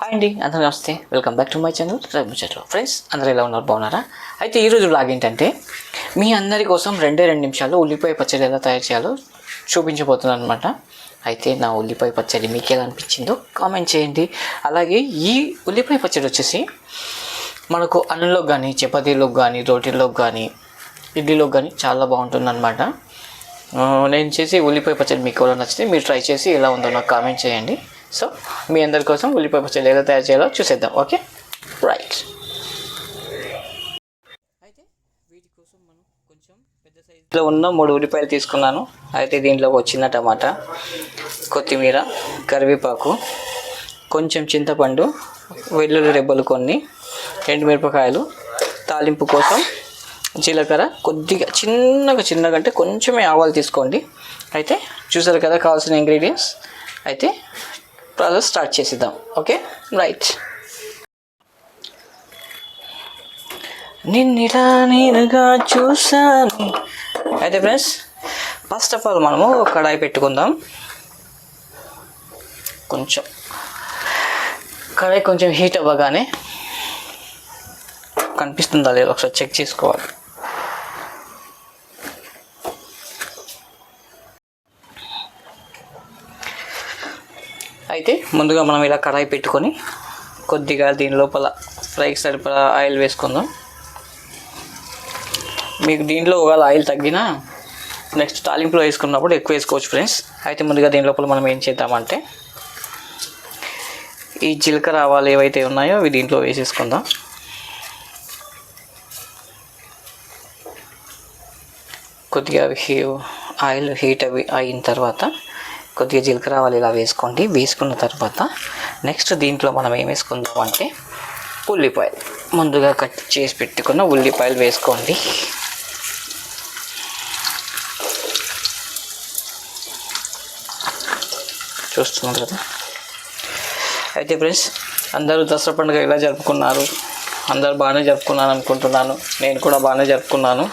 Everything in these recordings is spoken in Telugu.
హాయ్ అండి అందరూ నమస్తే. Welcome back to my channel రవిముచ్చట్లో friends అందరూ ఎలా ఉన్నారు? బాగున్నారా? అయితే ఈరోజు బ్లాగ్ ఏంటంటే మీ అందరి కోసం రెండే రెండు నిమిషాలు ఉల్లిపాయ పచ్చడి ఎలా తయారు చేయాలో చూపించబోతున్నాను అనమాట అయితే నా ఉల్లిపాయ పచ్చడి మీకు ఎలా అనిపించిందో కామెంట్ చేయండి. అలాగే ఈ ఉల్లిపాయ పచ్చడి వచ్చేసి మనకు అన్నంలో కానీ చపాతీలోకి కానీ రోటీలోకి కానీ ఇడ్లీలోకి కానీ చాలా బాగుంటుంది అనమాట నేను చేసి ఉల్లిపాయ పచ్చడి మీకు ఎవరైనా నచ్చితే మీరు ట్రై చేసి ఎలా ఉందో నాకు కామెంట్ చేయండి. సో మీ అందరి కోసం ఉల్లిపాయ పచ్చడి ఎలా తయారు చేయాలో చూసేద్దాం ఓకే? రైట్ అయితే వీటి కోసం మనం కొంచెం పెద్ద సైజులో ఉన్న మూడు ఉల్లిపాయలు తీసుకున్నాను. అయితే దీంట్లో ఒక చిన్న టమాటా కొత్తిమీర కరివేపాకు కొంచెం చింతపండు వెల్లుల్లి రెబ్బలు కొన్ని ఎండుమిరపకాయలు తాలింపు కోసం జీలకర్ర కొద్దిగా చిన్నగా చిన్నగా అంటే కొంచెమే ఆవాలు తీసుకోండి. అయితే చూసారు కదా కావాల్సిన ఇంగ్రీడియంట్స్ అయితే ప్రాసెస్ స్టార్ట్ చేసిద్దాం. ఓకే? రైట్. నిన్నిలా నేనుగా చూశాను. అయితే ఫ్రెండ్స్ ఫస్ట్ ఆఫ్ ఆల్ మనము కడాయి పెట్టుకుందాం. కొంచెం. కడాయి కొంచెం హీట్ అవ్వగానే కనిపిస్తుందా లేదా ఒకసారి చెక్ చేసుకోవాలి. అయితే ముందుగా మనం ఇలా కడాయి పెట్టుకొని కొద్దిగా దీని లోపల ఫ్రైకి సరిపడా ఆయిల్ వేసుకుందాం. మీకు దీంట్లో ఒకవేళ ఆయిల్ తగ్గినా నెక్స్ట్ తాలింపులో వేసుకున్నప్పుడు ఎక్కువ వేసుకోవచ్చు ఫ్రెండ్స్. అయితే ముందుగా దీని లోపల మనం ఏం చేద్దామంటే ఈ జీలకర్ర ఆవాలు ఏవైతే ఉన్నాయో అవి దీంట్లో వేసేసుకుందాం. కొద్దిగా హీ ఆయిల్ హీట్ అవి అయిన తర్వాత కొద్దిగా జీలకర్ర ఆవాలు ఇలా వేసుకోండి. వేసుకున్న తర్వాత నెక్స్ట్ దీంట్లో మనం ఏం వేసుకుందాం అంటే ఉల్లిపాయలు. ముందుగా కట్ చేసి పెట్టుకున్న ఉల్లిపాయలు వేసుకోండి. చూస్తున్నారు కదా? అయితే ఫ్రెండ్స్ అందరూ దసరా పండుగ ఎలా జరుపుకున్నారు? అందరూ బాగానే జరుపుకున్నాను అనుకుంటున్నాను. నేను కూడా బాగానే జరుపుకున్నాను.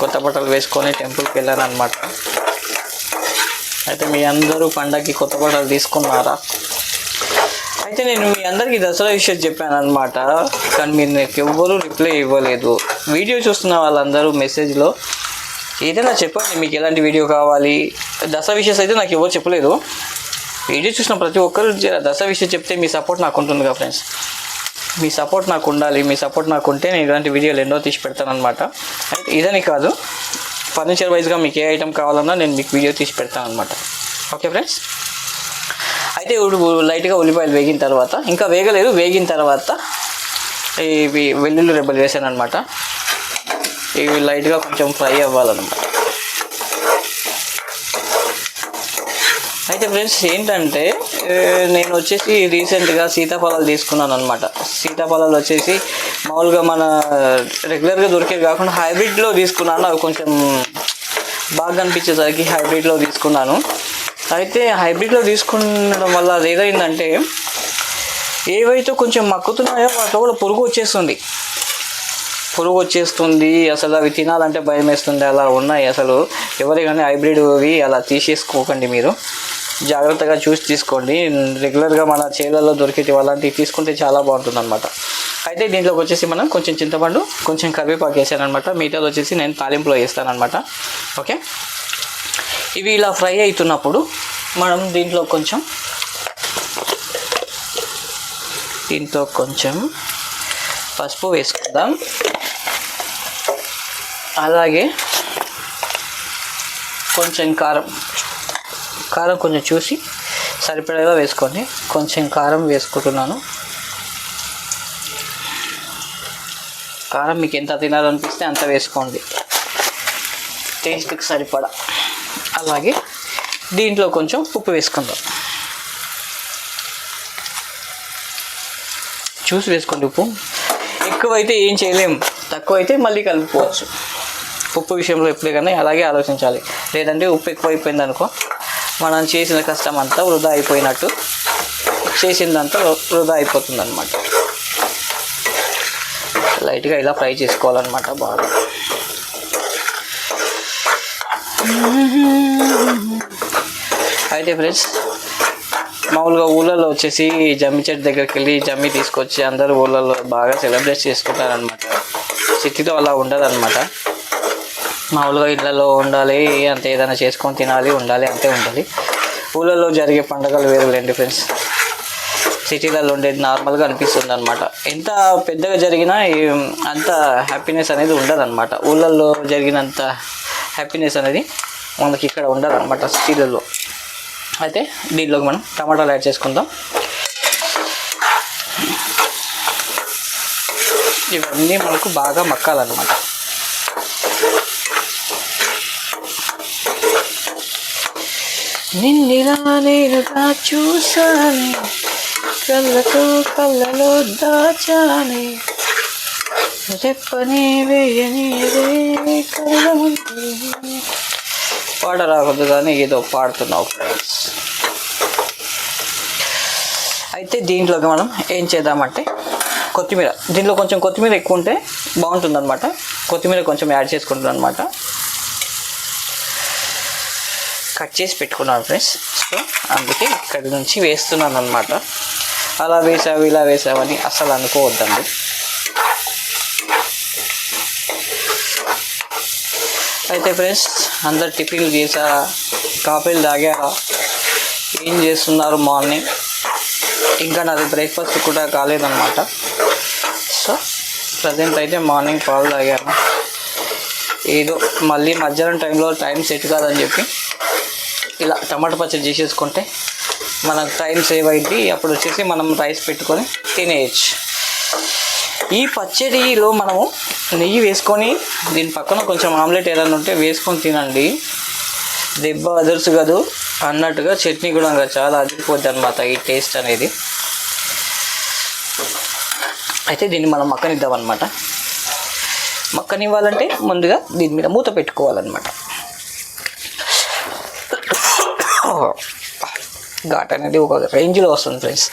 కొత్త బట్టలు వేసుకొని టెంపుల్కి వెళ్ళాను అనమాట అయితే మీ అందరూ పండగకి కొత్త బట్టలు తీసుకున్నారా? అయితే నేను మీ అందరికీ దసరా విషయం చెప్పాను అనమాట కానీ మీరు నాకు ఎవ్వరూ రిప్లై ఇవ్వలేదు. వీడియో చూస్తున్న వాళ్ళందరూ మెసేజ్లో ఏదైనా చెప్పండి మీకు ఎలాంటి వీడియో కావాలి? దసరా విషయస్ అయితే నాకు ఎవరు చెప్పలేదు. వీడియో చూసిన ప్రతి ఒక్కరు దసరా విషయం చెప్తే మీ సపోర్ట్ నాకు ఉంటుందిగా ఫ్రెండ్స్. మీ సపోర్ట్ నాకు ఉండాలి. మీ సపోర్ట్ నాకు ఉంటే నేను ఇలాంటి వీడియోలు ఎన్నో తీసి పెడతాను అనమాట అయితే ఇదని కాదు. ఫర్నిచర్ వైజ్గా మీకు ఏ ఐటమ్ కావాలన్నా నేను మీకు వీడియో తీసి పెడతాను అనమాట ఓకే ఫ్రెండ్స్ అయితే ఇప్పుడు లైట్గా ఉల్లిపాయలు వేగిన తర్వాత ఇంకా వేగలేదు వేగిన తర్వాత ఇవి వెల్లుల్లి రెబ్బలు వేసాను అనమాట ఇవి లైట్గా కొంచెం ఫ్రై అవ్వాలన్నమాట. అయితే ఫ్రెండ్స్ ఏంటంటే నేను వచ్చేసి రీసెంట్గా సీతాఫలాలు తీసుకున్నాను అనమాట సీతాఫలాలు వచ్చేసి మామూలుగా మన రెగ్యులర్గా దొరికేవి కాకుండా హైబ్రిడ్లో తీసుకున్నాను. అవి కొంచెం బాగా అనిపించేసరికి హైబ్రిడ్లో తీసుకున్నాను. అయితే హైబ్రిడ్లో తీసుకున్నడం వల్ల అది ఏదైందంటే ఏవైతే కొంచెం మక్కుతున్నాయో వాటిలో కూడా పురుగు వచ్చేస్తుంది. పురుగు వచ్చేస్తుంది అసలు అవి తినాలంటే భయం వేస్తుంది అలా ఉన్నాయి. అసలు ఎవరి కానీ హైబ్రిడ్ అవి అలా తీసేసుకోకండి మీరు. జాగ్రత్తగా చూసి తీసుకోండి. రెగ్యులర్గా మన చేలల్లో దొరికేటి అలాంటివి తీసుకుంటే చాలా బాగుంటుంది అనమాట అయితే దీంట్లోకి వచ్చేసి మనం కొంచెం చింతపండు కొంచెం కరివేపాకు వేసానమాట మిగతాది వచ్చేసి నేను తాలింపులో వేస్తాను అనమాట ఓకే? ఇవి ఇలా ఫ్రై అవుతున్నప్పుడు మనం దీంట్లో కొంచెం దీంట్లో కొంచెం పసుపు వేసుకుందాం. అలాగే కొంచెం కారం కారం కొంచెం చూసి సరిపడేలా వేసుకోండి కొంచెం కారం వేసుకుంటున్నాను. కారం మీకు ఎంత తినాలనిపిస్తే అంత వేసుకోండి. టేస్ట్కి సరిపడా. అలాగే దీంట్లో కొంచెం ఉప్పు వేసుకుందాం. చూసి వేసుకోండి ఉప్పు. ఎక్కువైతే ఏం చేయలేం. తక్కువ అయితే మళ్ళీ కలుపుకోవచ్చు. ఉప్పు విషయంలో ఎప్పుడే కానీ అలాగే ఆలోచించాలి. లేదంటే ఉప్పు ఎక్కువైపోయింది అనుకో మనం చేసిన కష్టం అంతా వృధా అయిపోయినట్టు చేసిందంతా వృధా అయిపోతుంది అనమాట లైట్గా ఇలా ఫ్రై చేసుకోవాలన్నమాట బాగా. అయితే ఫ్రెండ్స్ మామూలుగా ఊళ్ళలో వచ్చేసి జమ్మి చెట్టు దగ్గరికి వెళ్ళి జమ్మి తీసుకొచ్చి అందరూ ఊళ్ళలో బాగా సెలబ్రేట్ చేసుకుంటారనమాట సిటీలో అలా ఉండదు అనమాట మామూలుగా ఇళ్ళలో ఉండాలి అంతే ఏదైనా చేసుకొని తినాలి ఉండాలి అంతే ఉండాలి. ఊళ్ళలో జరిగే పండుగలు వేరులేండి ఫ్రెండ్స్. సిటీలలో ఉండేది నార్మల్గా అనిపిస్తుంది అనమాట ఎంత పెద్దగా జరిగినా అంత హ్యాపీనెస్ అనేది ఉండదు అనమాట ఊళ్ళల్లో జరిగినంత హ్యాపీనెస్ అనేది మనకి ఇక్కడ ఉండదు అనమాట సిటీలలో. అయితే దీంట్లోకి మనం టమాటాలు యాడ్ చేసుకుందాం. ఇవన్నీ మనకు బాగా మక్కాలన్నమాట. నిన్నిలా నేనుగా చూసాను కళ్ళతో కళ్ళలో దాచాని. చెప్పని వేయని కళ్ళ పాట రాకూడదు కానీ ఏదో పాడుతున్నావు ఫ్రెండ్స్ అయితే దీంట్లోకి మనం ఏం చేద్దామంటే కొత్తిమీర. దీంట్లో కొంచెం కొత్తిమీర ఎక్కువ ఉంటే బాగుంటుందన్నమాట. కొత్తిమీర కొంచెం యాడ్ చేసుకుంటుంది అనమాట కట్ చేసి పెట్టుకున్నాను ఫ్రెండ్స్ సో అందుకే ఇక్కడి నుంచి వేస్తున్నాను అనమాట అలా వేసావు ఇలా వేసావని అసలు అనుకోవద్దండి. అయితే ఫ్రెండ్స్ అందరు టిఫిన్లు చేశారా కాఫీలు తాగారా ఏం చేస్తున్నారు మార్నింగ్? ఇంకా నాది బ్రేక్ఫాస్ట్ కూడా కాలేదన్నమాట. సో ప్రజెంట్ అయితే మార్నింగ్ పాలు తాగాను. ఏదో మళ్ళీ మధ్యాహ్నం టైంలో టైం సెట్ కాదని చెప్పి ఇలా టమాటా పచ్చడి చేసేసుకుంటే మనకు టైం సేవ్ అయింది. అప్పుడు వచ్చేసి మనం రైస్ పెట్టుకొని తినేయచ్చు. ఈ పచ్చడిలో మనము నెయ్యి వేసుకొని దీని పక్కన కొంచెం ఆమ్లెట్ ఏదైనా ఉంటే వేసుకొని తినండి. దెబ్బ అదర్సు కాదు. అన్నట్టుగా చట్నీ కూడా ఇంకా చాలా అదిరిపోద్ది అనమాట ఈ టేస్ట్ అనేది. అయితే దీన్ని మనం మక్కనిద్దాం అనమాట మక్కనివ్వాలంటే ముందుగా దీని మీద మూత పెట్టుకోవాలన్నమాట. ఘాట్ అనేది ఒక రేంజ్లో వస్తుంది ఫ్రెండ్స్.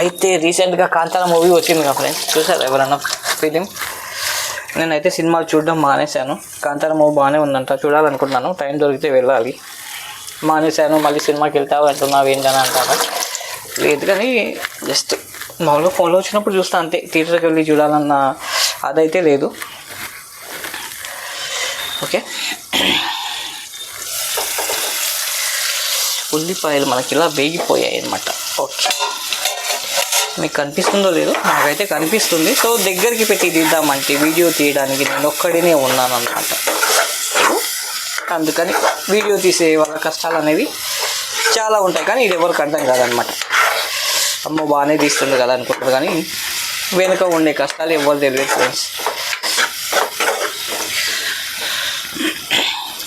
అయితే రీసెంట్గా కాంతార మూవీ వచ్చింది కదా ఫ్రెండ్స్ చూసారు ఎవరన్నా ఫిలిం నేనైతే సినిమాలు చూడడం మానేశాను. కాంతార మూవీ బాగానే ఉందంట చూడాలనుకుంటున్నాను. టైం దొరికితే వెళ్ళాలి. మానేశాను మళ్ళీ సినిమాకి వెళ్తావు అంటున్నావు ఏంటని అంటారా? లేదు కానీ జస్ట్ మామూలుగా ఫోన్లో వచ్చినప్పుడు చూస్తా అంతే. థియేటర్కి వెళ్ళి చూడాలన్న అదైతే లేదు. ఓకే. ఉల్లిపాయలు మనకి ఇలా వేగిపోయాయి అనమాట ఓకే. మీకు కనిపిస్తుందో లేదో? నాకైతే కనిపిస్తుంది. సో దగ్గరికి పెట్టి తీద్దామంటే వీడియో తీయడానికి నేను ఒక్కడినే ఉన్నాను అనమాట అందుకని వీడియో తీసే వాళ్ళ కష్టాలు అనేవి చాలా ఉంటాయి. కానీ ఇది ఎవరికి అర్థం కాదనమాట. అమ్మ బాగానే తీస్తుంది కదా అనుకుంటారు కానీ వెనుక ఉండే కష్టాలు ఎవరు తెలియదు ఫ్రెండ్స్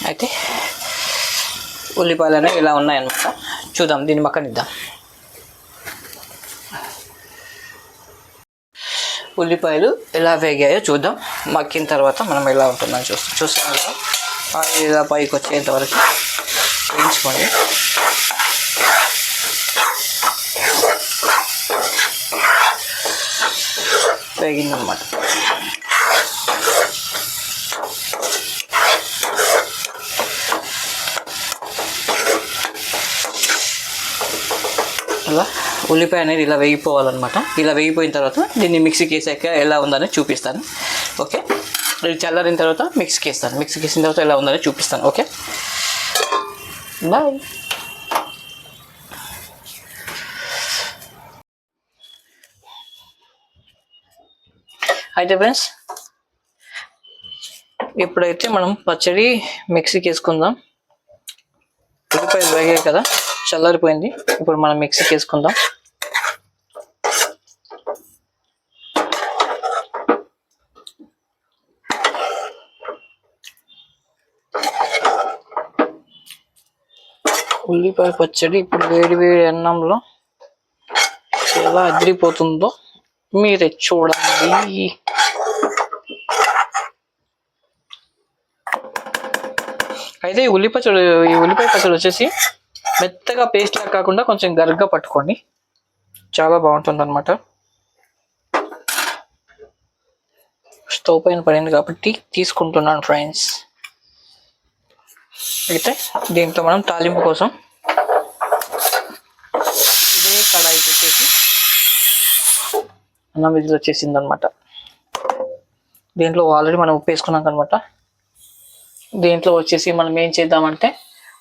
అయితే ఉల్లిపాయలు అనేవి ఇలా ఉన్నాయన్నమాట. చూద్దాం దీన్ని మక్కనిద్దాం. ఉల్లిపాయలు ఎలా వేగాయో చూద్దాం. మక్కిన తర్వాత మనం ఎలా ఉంటుందని చూస్తాం. చూస్తాం కదా. ఆయిల్ ఇలా పైకి వచ్చేంత వరకు వేయించుకోండి. వేగిందనమాట ఇలా ఉల్లిపాయ అనేది ఇలా వేగిపోవాలన్నమాట. ఇలా వేగిపోయిన తర్వాత దీన్ని మిక్సీకి వేసాక ఎలా ఉందని చూపిస్తాను. ఓకే? ఇది చల్లారిన తర్వాత మిక్సీకి వేస్తాను మిక్సీకి వేసిన తర్వాత ఎలా ఉందని చూపిస్తాను. ఓకే బాయ్ అయితే ఫ్రెండ్స్ ఇప్పుడైతే మనం పచ్చడి మిక్సీకి వేసుకుందాం ఉల్లిపాయలు వేగాయి కదా చల్లారిపోయింది. ఇప్పుడు మనం మిక్సీకి వేసుకుందాం ఉల్లిపాయ పచ్చడి ఇప్పుడు వేడి వేడి అన్నంలో ఎలా అదిరిపోతుందో మీరే చూడండి. అయితే ఈ ఉల్లి ఈ ఉల్లిపాయ పచ్చడి వచ్చేసి మెత్తగా పేస్ట్ లాగా కాకుండా కొంచెం గరుగ్గా పట్టుకోండి. చాలా బాగుంటుంది అనమాట స్టవ్ పైన పడింది కాబట్టి తీసుకుంటున్నాను ఫ్రెండ్స్ అయితే దీంట్లో మనం తాలింపు కోసం ఇదే కడాయి పెట్టేసి అన్నం విధులు వచ్చేసింది అనమాట దీంట్లో ఆల్రెడీ మనం ఉప్పు వేసుకున్నాం అనమాట దీంట్లో వచ్చేసి మనం ఏం చేద్దామంటే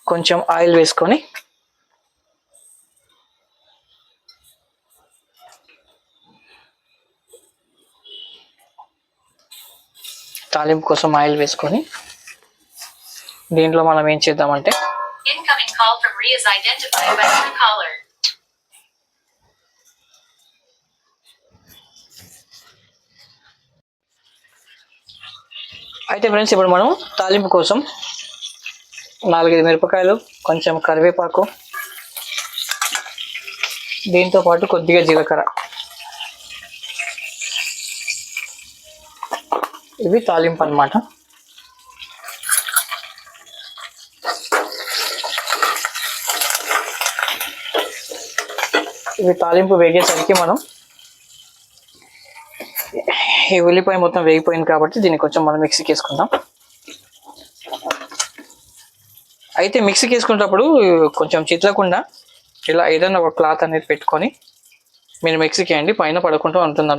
కొంచెం ఆయిల్ వేసుకొని తాలింపు కోసం ఆయిల్ వేసుకొని దీంట్లో మనం ఏం చేద్దామంటే. అయితే ఫ్రెండ్స్ ఇప్పుడు మనం తాలింపు కోసం నాలుగైదు మిరపకాయలు కొంచెం కరివేపాకు దీంతో పాటు కొద్దిగా జీలకర్ర ఇవి తాలింపు అన్నమాట ఇవి తాలింపు వేగేసరికి మనం ఈ ఉల్లిపాయ మొత్తం వేగిపోయింది కాబట్టి దీన్ని కొంచెం మనం మిక్సీకి వేసుకుందాం అయితే మిక్సీకి వేసుకునేటప్పుడు కొంచెం చిట్లకుండా ఇలా ఏదైనా ఒక క్లాత్ అనేది పెట్టుకొని మీరు మిక్సీకి వేయండి పైన పడకుండా ఉంటుంది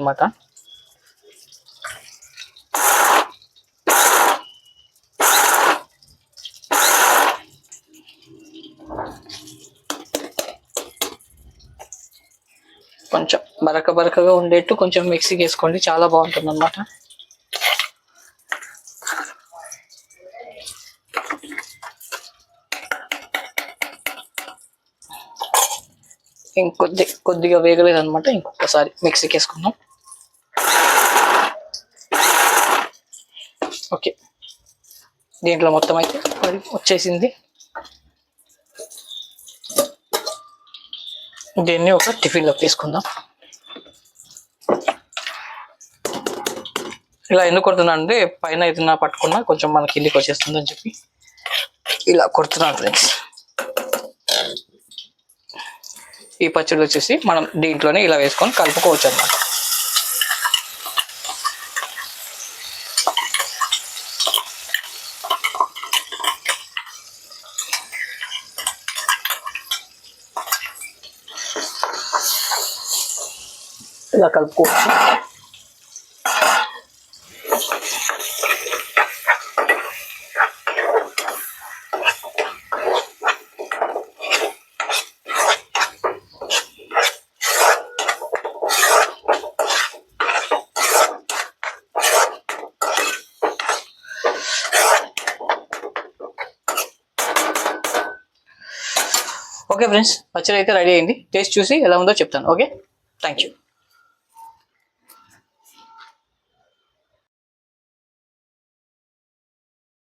కొంచెం బరక బరకగా ఉండేట్టు కొంచెం మిక్సీకి వేసుకోండి చాలా బాగుంటుంది అనమాట ఇంకొద్ది కొద్దిగా వేగలేదు అనమాట ఇంకొకసారి మిక్సీకి వేసుకుందాం ఓకే. దీంట్లో మొత్తం అయితే మరి వచ్చేసింది. దీన్ని ఒక టిఫిన్లో తీసుకుందాం. ఇలా ఎందుకు కొడుతున్నా అంటే పైన ఏదైనా పట్టుకున్నా కొంచెం మన కిందికి వచ్చేస్తుంది అని చెప్పి ఇలా కొడుతున్నాను ఫ్రెండ్స్. ఈ పచ్చడి వచ్చేసి మనం దీంట్లోనే ఇలా వేసుకొని కలుపుకోవచ్చు అన్నమాట. ఇలా కలుపుకోవచ్చు ఓకే ఫ్రెండ్స్ పచ్చడి అయితే రెడీ అయింది. టేస్ట్ చూసి ఎలా ఉందో చెప్తాను. Okay thank you